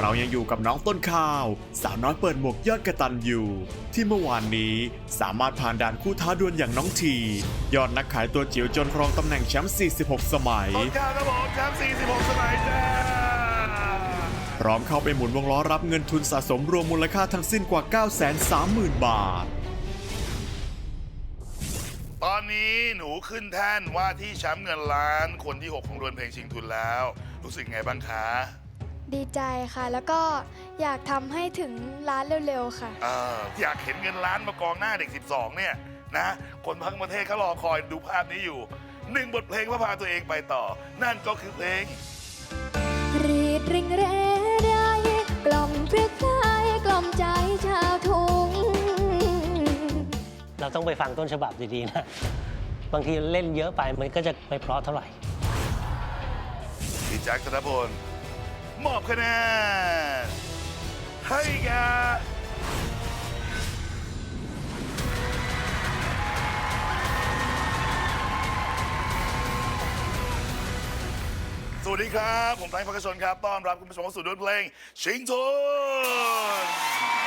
เรายังอยู่กับน้องต้นข้าว สาวน้อยเปิดหมวกยอดกระตันอยู่ ที่เมื่อวานนี้สามารถผ่านด่านคู่ท้าดวลอย่างน้องที ยอดนักขายตัวจิ๋วจนครองตำแหน่งแชมป์ 46 สมัย ต้นข้าวครับผมแชมป์46 สมัยจ้าพร้อมเข้าไปหมุนวงล้อรับเงินทุนสะสมรวมมูลค่าทั้งสิ้นกว่า 930,000 บาท ตอนนี้หนูขึ้นแท่นว่าที่แชมป์เงินล้านคนที่ 6 ของดวลเพลงชิงทุนแล้ว รู้สึกไงบ้างคะ ดีใจค่ะ แล้วก็อยากทำให้ถึงร้านเร็วๆค่ะ เอออยากเห็นเงินล้านมากองหน้าเด็ก 12 เนี่ยนะคนทั้งประเทศเขารอคอยดูภาพนี้อยู่หนึ่งบทเพลงเพื่อพาตัวเองไปต่อ นั่นก็คือเพลง รีดริงเรไรกล่อมพรึกไทยกล่อมใจชาวทุ่งเราต้องไปฟังต้นฉบับดี ๆ นะ บางทีเล่นเยอะไปมันก็จะไม่เพราะเท่าไหร่ พี่แจ็คธนพล มอบคะแนนให้แกสวัสดีครับ ผมไทยพักชนครับ ต้อนรับคุณผู้ชมเข้าสู่ดนเพลง ชิงทุน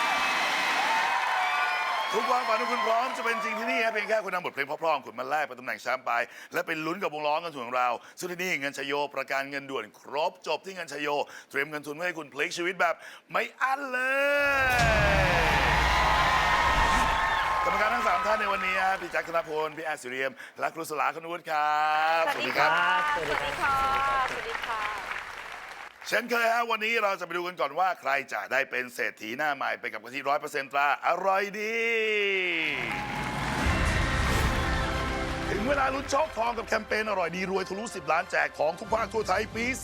ทุกความฝันของคุณพร้อมจะเป็นจริงที่นี่เพียงแค่คุณนำบทเพลงเพราะๆคุณมาแลกเป็นตำแหน่งแชมป์ไป และเป็นลุ้นกับวงล้อเงินทุนของเราซึ่งที่นี่เงินชโยประกันเงินด่วนครบจบที่เงินชโย เตรียมเงินทุนไว้ให้คุณพลิกชีวิตแบบไม่อั้นเลยกรรมการทั้งสามท่านในวันนี้ฮะพี่แจ็คธนพลพี่แอดสิเรียม และครูสลาคนุวุฒิครับ สวัสดีค่ะ สวัสดีค่ะสวัสดีค่ะ เช่นเคยฮะวันนี้เราจะไปดูกันก่อนว่าใครจะได้เป็นเศรษฐีหน้าใหม่ไปกับกะทิร้อยเปอร์เซ็นต์ตราอร่อยดี ถึงเวลาลุ้นโชคทองกับแคมเปญอร่อยดีรวยทะลุ10 ล้านแจกของทุกภาคทั่วไทยปี 2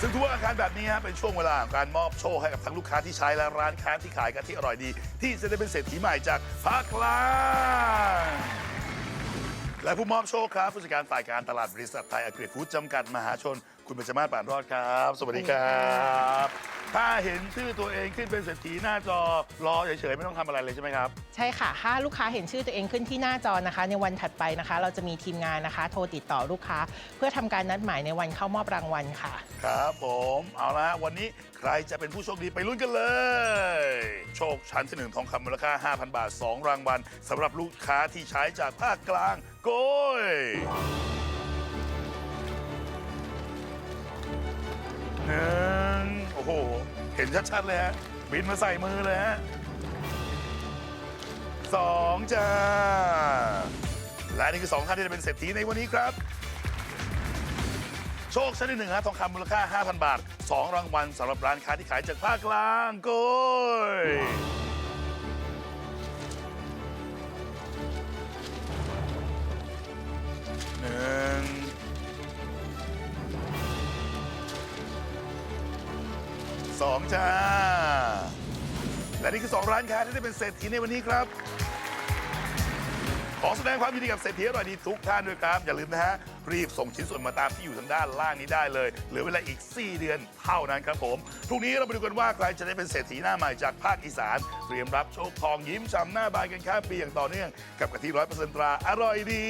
ซึ่งทุกอาคารแบบนี้ฮะเป็นช่วงเวลาของการมอบโชคให้กับทั้งลูกค้าที่ใช้และร้านค้าที่ขายกันที่อร่อยดี ที่จะได้เป็นเศรษฐีใหม่จากภาคกลาง และผู้มอบโชคครับผู้จัดการฝ่ายการตลาดบริษัทไทยอักฤษฟู้ดจำกัดมหาชน คุณปัญจมาศป่านรอดครับ สวัสดีครับ ถ้าเห็นชื่อตัวเองขึ้นเป็นเศรษฐีหน้าจอรอเฉยๆไม่ต้องทำอะไรเลยใช่ไหมครับ ใช่ค่ะ ถ้าลูกค้าเห็นชื่อตัวเองขึ้นที่หน้าจอนะคะ ในวันถัดไปนะคะ เราจะมีทีมงานนะคะ โทรติดต่อลูกค้า เพื่อทำการนัดหมายในวันเข้ามอบรางวัลค่ะ ครับผม เอาละฮะวันนี้ใครจะเป็นผู้โชคดีไปลุ้นกันเลย โชค ชั้นที่หนึ่งทองคำมูลค่า 5,000 บาท 2 รางวัลสำหรับลูกค้าที่ใช้จากภาคกลางโกยหนึ่งโอ้โห เห็นชัด ๆ เลยฮะ บินมาใส่มือเลยฮะสองจ้า และนี่คือสองท่านที่จะเป็นเศรษฐีในวันนี้ครับ โชคชั้นที่หนึ่งฮะทองคำมูลค่า 5,000 บาท 2 รางวัลสำหรับร้านค้าที่ขายจากภาคกลางโกยหนึ่งสองจ้า และนี่คือ 2 ร้านค้าที่ได้เป็นเศรษฐีในวันนี้ครับ ขอแสดงความยินดีกับเศรษฐีอร่อยดีทุกท่านด้วยครับ อย่าลืมนะฮะ รีบส่งชิ้นส่วนมาตามที่อยู่ทางด้านล่างนี้ได้เลย เหลือเวลาอีก 4 เดือนเท่านั้นครับผมทุกนี้เราไปดูกันว่าใครจะได้เป็นเศรษฐีหน้าใหม่จากภาคอีสาน เตรียมรับโชคทองยิ้มช่ำหน้าบานกันข้ามปีอย่างต่อเนื่องกับกะทิร้อยเปอร์เซ็นต์ตราอร่อยดี